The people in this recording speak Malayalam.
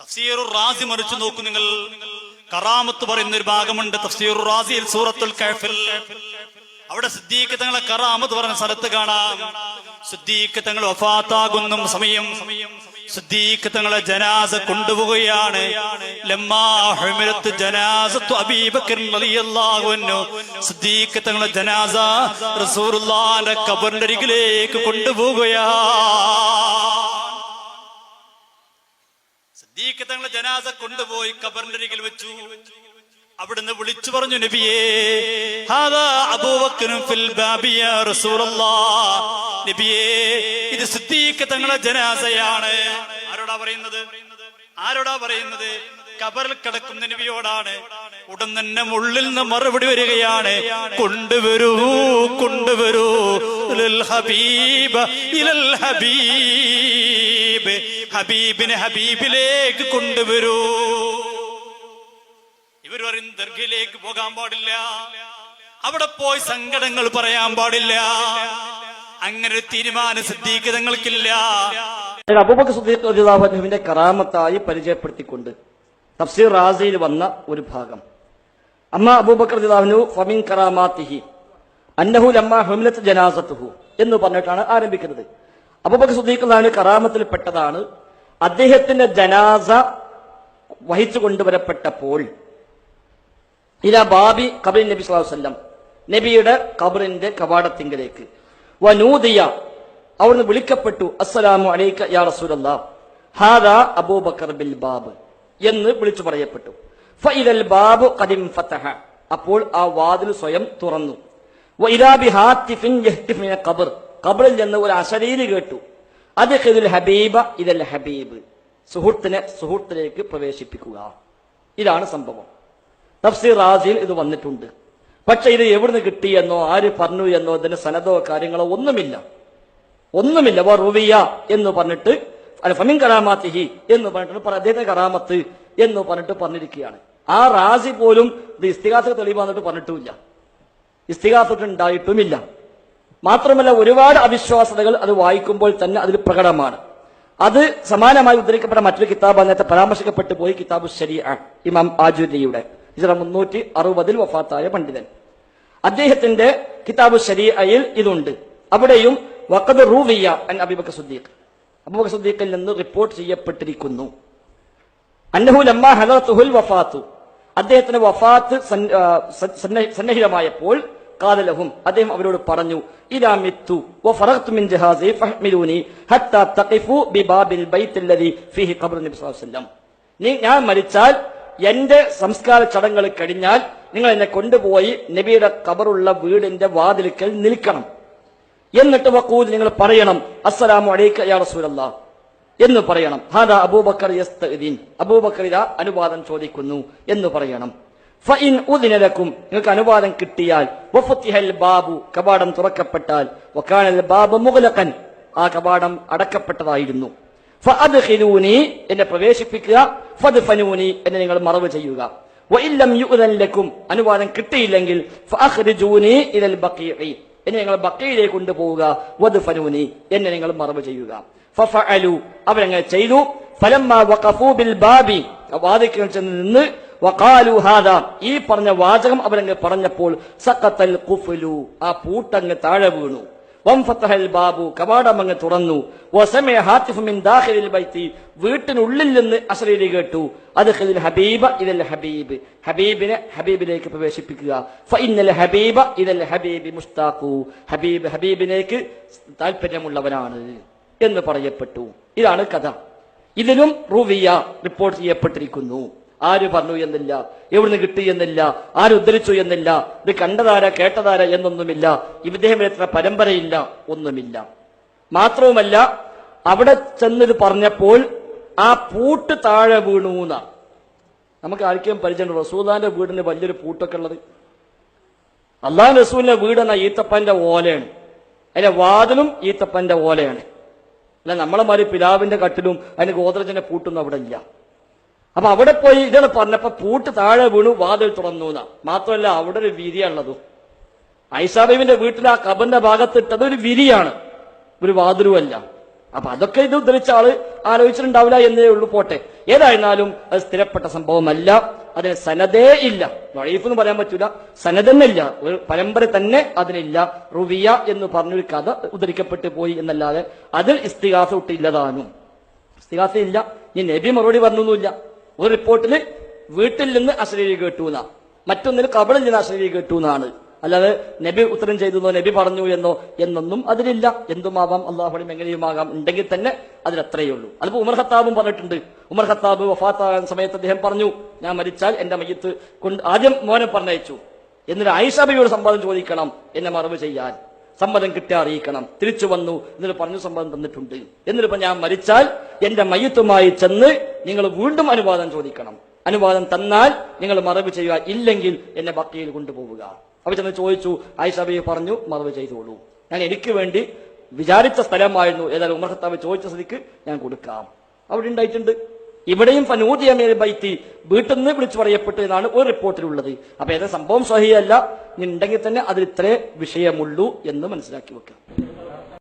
തഫ്സീറു റാസി മറിച്ചു നോക്കൂ നിങ്ങൾ. കറാമത്ത് പറയുന്ന ഒരു ഭാഗമുണ്ട്. തഫ്സീറു റാസിയിൽ സൂറത്തുൽ കഹഫിൽ അവിടെ സിദ്ദീഖ് തങ്ങളെ കറാമത്ത് പറഞ്ഞ സ്ഥലത്ത് കാണാം. സിദ്ദീഖ് തങ്ങൾ വഫാത്താകുന്ന സമയം സിദ്ദീഖ് തങ്ങളെ ജനാസ കൊണ്ടുപോവുകയാണ്. സിദ്ദീഖ് തങ്ങളെ ജനാസ റസൂലുള്ളാഹിന്റെ ഖബറിന്റെ അരികിലേക്ക് കൊണ്ടുപോവുകയാണ്. സിദ്ദീഖ് തങ്ങളെ ജനാസ കൊണ്ടുപോയി കബറിന്റെ അരികിൽ വെച്ചു. അവിടുന്ന് വിളിച്ചു പറഞ്ഞു നബിയേ നബിയേ ഇത് സിദ്ദീഖ് തങ്ങളെ ജനാസയാണ്. ആരോടാ പറയുന്നത്? ആരോടാ പറയുന്നത്? കബറിൽ കിടക്കുന്ന നബിയോടാണ്. ഉടൻ തന്നെ ഉള്ളിൽ നിന്ന് മറുപടി വരികയാണ്. കൊണ്ടുവരൂ കൊണ്ടുവരൂ. ഹബീബ ഇലൽ ഹബീബ്. ഹബീബിനെ ഹബീബിലേക്ക് കൊണ്ടുവരൂ. ഇവർ പറയും ദർഗയിലേക്ക് പോകാൻ പാടില്ല. അവിടെ പോയി സങ്കടങ്ങൾ പറയാൻ പാടില്ല. അങ്ങനെ ഒരു തീരുമാനം സിദ്ധീകതങ്ങൾക്കില്ല. അബൂബക്കർ കറാമത്തായി പരിചയപ്പെടുത്തിക്കൊണ്ട് തഫ്സീർ റാസിയിൽ വന്ന ഒരു ഭാഗം. അമ്മ അബൂബക്കർ ഫമിൻ കറാമാത്തിഹി അന്നഹു ലമ്മ ഹുമിലത്ത് ജനാസത്തുഹു എന്ന് പറഞ്ഞിട്ടാണ് ആരംഭിക്കുന്നത്. അബൂബക്കർ സുദ്ദീഖ് കറാമത്തിൽ കറാമത്തിൽപ്പെട്ടതാണ് അദ്ദേഹത്തിന്റെ ജനാസ വഹിച്ചു കൊണ്ടുവരപ്പെട്ടപ്പോൾ ഇല ബാബി കബറിൻ നബി വസല്ലം. നബിയുടെ കബറിന്റെ കവാടത്തിങ്കലേക്ക്. വനൂദിയ അവിടുന്ന് വിളിക്കപ്പെട്ടു. അസ്സലാമു അലൈക യാ റസൂലല്ലാഹ് ഹാദാ അബൂബക്കർ ബിൽ ബാബ് എന്ന് വിളിച്ചു പറയപ്പെട്ടു. ഫഇദൽ ബാബു ഖദിം ഫതഹ അപ്പോൾ ആ വാതിൽ സ്വയം തുറന്നു. വഇദാ ബിഹാത്തിഫിൻ യഹ്തിഫ് മിന ഖബർ ഖബറിൽ നിന്ന് ഒരു അശരീരി കേട്ടു. അദ്ഖിലുൽ ഹബീബ ഇതൽ ഹബീബ്. സുഹൃത്തിനെ സുഹൃത്തിലേക്ക് പ്രവേശിപ്പിക്കുക. ഇതാണ് സംഭവം. തഫ്സീർ റാസിയിൽ ഇത് വന്നിട്ടുണ്ട്. പക്ഷെ ഇത് എവിടുന്ന് കിട്ടിയെന്നോ ആര് പറഞ്ഞു എന്നോ ഇതിന് സനദോ കാര്യങ്ങളോ ഒന്നുമില്ല. ഒന്നുമില്ല. വ റുവിയ എന്ന് പറഞ്ഞിട്ട് ഫമിൻ കറാമാത്തിഹി എന്ന് പറഞ്ഞിട്ട് അദ്ദേഹത്തെ കറാമത്ത് എന്ന് പറഞ്ഞിട്ട് പറഞ്ഞിരിക്കുകയാണ്. ആ റാസി പോലും ഇത് ഇസ്തിഹാസ തെളിവ് വന്നിട്ട് പറഞ്ഞിട്ടുമില്ല. ഇസ്തിഹാസത്ത് ഉണ്ടായിട്ടുമില്ല മാത്രമല്ല ഒരുപാട് അവിശ്വാസതകൾ അത് വായിക്കുമ്പോൾ തന്നെ അതിൽ പ്രകടമാണ്. അത് സമാനമായി ഉദ്ധരിക്കപ്പെട്ട മറ്റൊരു കിതാബ് നേരത്തെ പരാമർശിക്കപ്പെട്ടു പോയി കിതാബ് ശരിയ ഇമാം ആജുരിയുടെ മുന്നൂറ്റി അറുപതിൽ വഫാത്തായ പണ്ഡിതൻ. അദ്ദേഹത്തിന്റെ കിതാബ് ശരിയയിൽ ഇതുണ്ട്. അവിടെയും വക്കത് റൂവിയ അൻ സുദ്ദീഖ്. അബൂബക്കർ സുദ്ദീഖിൽ നിന്ന് റിപ്പോർട്ട് ചെയ്യപ്പെട്ടിരിക്കുന്നു. അന്നഹു ലമ്മ ഹലത്തുഹുൽ വഫാത്തു. അദ്ദേഹത്തിന്റെ വഫാത്ത് സന്നിഹിതമായപ്പോൾ കാതലഹും അദ്ദേഹം അവരോട് പറഞ്ഞു ഞാൻ മരിച്ചാൽ എന്റെ സംസ്കാര ചടങ്ങുകൾ കഴിഞ്ഞാൽ നിങ്ങൾ എന്നെ കൊണ്ടുപോയി നബിയുടെ കബറുള്ള വീടിന്റെ വാതിൽക്കൽ നിൽക്കണം. എന്നിട്ട് വക്കൂത് നിങ്ങൾ പറയണം അസ്സലാമു അലൈക യാ എന്ന് പറയണം. ഹാദാ അബൂബക്കർ അബൂബക്കർ അനുവാദം ചോദിക്കുന്നു എന്ന് പറയണം. നിങ്ങൾക്ക് അനുവാദം കിട്ടിയാൽ ബാബു കവാടം തുറക്കപ്പെട്ടാൽ വക്കാനൽ ബാബു മുഗ്ലഖൻ. ആ കവാടം അടക്കപ്പെട്ടതായിരുന്നു. എന്നെ പ്രവേശിപ്പിക്കുക. എന്നെ നിങ്ങൾ മറവ് ചെയ്യുക. അനുവാദം കിട്ടിയില്ലെങ്കിൽ ഇലൽ ബഖീഇ എന്നെ നിങ്ങൾ ബക്കയിലേക്ക് കൊണ്ടുപോവുക. എന്നെ നിങ്ങൾ മറവ് ചെയ്യുക. ഫഫഅലു അവരങ്ങനെ ചെയ്തു. ഫലമ്മ വഖഫൂ ബിൽ ബാബി. ചെന്ന് നിന്ന് ഈ പറഞ്ഞ വാചകം അവരങ്ങ് പറഞ്ഞപ്പോൾ സഖത്തൽ ഖുഫലു ആ പൂട്ടങ്ങ് താഴെ വീണു. ബാബു. കവാടം അങ്ങ് തുറന്നു. വീട്ടിനുള്ളിൽ നിന്ന് അശരീരി കേട്ടു. അത് ഹബീബ ഇതൽ ഹബീബ്. ഹബീബിനെ ഹബീബിലേക്ക് പ്രവേശിപ്പിക്കുക. ഹബീബ ഇതൽ ഹബീബി മുസ്താഖു ഹബീബ് ഹബീബിലേക്ക് താല്പര്യമുള്ളവനാണ് എന്ന് പറയപ്പെട്ടു. ഇതാണ് കഥ. ഇതിലും റൂവിയ റിപ്പോർട്ട് ചെയ്യപ്പെട്ടിരിക്കുന്നു. ആര് പറഞ്ഞു എന്നില്ല? എവിടുന്ന് കിട്ടി എന്നില്ല? ആര് ഉദ്ധരിച്ചു എന്നില്ല? ഇത് കണ്ടതാര കേട്ടതാര എന്നൊന്നുമില്ല. ഇദ്ദേഹം എത്ര പരമ്പരയില്ല? ഒന്നുമില്ല. മാത്രവുമല്ല അവിടെ ചെന്നിത് പറഞ്ഞപ്പോൾ ആ പൂട്ട് താഴെ വീണു എന്നാണ് നമുക്ക് ആർക്കും പരിചയമുണ്ട്? റസൂദാന്റെ വീടിന് വലിയൊരു പൂട്ടൊക്കെ ഉള്ളത്. അള്ളാഹ് റസൂലിന്റെ വീട് എന്ന ഈത്തപ്പന്റെ ഓലയാണ്. അതിന്റെ വാതിലും ഈത്തപ്പന്റെ ഓലയാണ്. അല്ല നമ്മളെ മാതിരി പിലാവിന്റെ കട്ടിലും അതിന് ഗോദ്രജന്റെ പൂട്ടൊന്നും അവിടെ ഇല്ല. അപ്പൊ അവിടെ പോയി ഇതാണ് പറഞ്ഞപ്പോ പൂട്ട് താഴെ വീണു വാതിൽ തുറന്നു മാത്രമല്ല അവിടെ ഒരു വിരിയാണുള്ളത്. ഐസാബീബിന്റെ വീട്ടിൽ ആ കബന്റെ ഭാഗത്തിട്ടത് ഒരു വിരിയാണ്. ഒരു വാതിലുമല്ല. അപ്പൊ അതൊക്കെ ഇത് ഉദ്ധരിച്ച ആൾ ആലോചിച്ചിട്ടുണ്ടാവില്ല എന്നേ ഉള്ളൂ പോട്ടെ. ഏതായിരുന്നാലും അത് സ്ഥിരപ്പെട്ട സംഭവമല്ല. അതിന് സനദേ ഇല്ല. വഴീഫ് എന്ന് പറയാൻ പറ്റൂല. സനദന്നില്ല. ഒരു പരമ്പര തന്നെ അതിനില്ല. റുവിയ എന്ന് പറഞ്ഞൊരു കഥ ഉദ്ധരിക്കപ്പെട്ടു പോയി എന്നല്ലാതെ അതിൽ ഇസ്തിഹാസ ഒട്ടില്ലതാനും. ഇസ്തിഹാസ ഇല്ല. ഈ നബി മറുപടി പറഞ്ഞൊന്നുമില്ല. ഒരു റിപ്പോർട്ടിൽ വീട്ടിൽ നിന്ന് അശ്ലീലി കേട്ടു എന്നാ മറ്റൊന്നിൽ കബളിൽ നിന്ന് അശ്ലീലി കേട്ടു എന്നാണ് അല്ലാതെ നബി ഉത്തരം ചെയ്തെന്നോ നബി പറഞ്ഞു എന്നോ എന്നൊന്നും അതിലില്ല. എന്തുമാവാം? അള്ളാഹുലും എങ്ങനെയുമാകാം? ഉണ്ടെങ്കിൽ തന്നെ അതിലത്രയേ ഉള്ളൂ അതിപ്പോ ഉമർ ഖത്താബും പറഞ്ഞിട്ടുണ്ട്. ഉമർ ഖത്താബ് വഫാത്താകാൻ സമയത്ത് അദ്ദേഹം പറഞ്ഞു ഞാൻ മരിച്ചാൽ എന്റെ മയ്യത്ത് കൊണ്ട് ആദ്യം മോനെ പറഞ്ഞയച്ചു. എന്നിട്ട് ആയിഷാബിയോട് സംവാദം ചോദിക്കണം എന്നെ മറവ് ചെയ്യാൻ. സമ്മതം കിട്ടിയാൽ അറിയിക്കണം. തിരിച്ചു വന്നു എന്നിട്ട് പറഞ്ഞു സമ്മതം തന്നിട്ടുണ്ട്. എന്നിട്ട് ഞാൻ മരിച്ചാൽ എന്റെ മയ്യത്തുമായി ചെന്ന് നിങ്ങൾ വീണ്ടും അനുവാദം ചോദിക്കണം. അനുവാദം തന്നാൽ നിങ്ങൾ മറവ് ചെയ്യുക. ഇല്ലെങ്കിൽ എന്നെ ഭക്തിയിൽ കൊണ്ടുപോവുക. അവർ ചെന്ന് ചോദിച്ചു ആയിഷബയെ പറഞ്ഞു മറവ് ചെയ്തോളൂ. ഞാൻ എനിക്ക് വേണ്ടി വിചാരിച്ച സ്ഥലമായിരുന്നു. ഏതായാലും ഉമർ ഖത്താബ് ചോദിച്ച സ്ഥിതിക്ക് ഞാൻ കൊടുക്കാം. അവിടെ ഉണ്ടായിട്ടുണ്ട്. ഇവിടെയും ഫനൂദിയമേൽ ബൈത്തി വീട്ടിൽ നിന്ന് വിളിച്ചു പറയപ്പെട്ടു എന്നാണ് ഒരു റിപ്പോർട്ടിലുള്ളത്. അപ്പൊ ഏതാ സംഭവം സഹിയല്ല ഉണ്ടെങ്കിൽ തന്നെ അതിൽ ഇത്രേ വിഷയമുള്ളൂ എന്ന് മനസ്സിലാക്കി വെക്കാം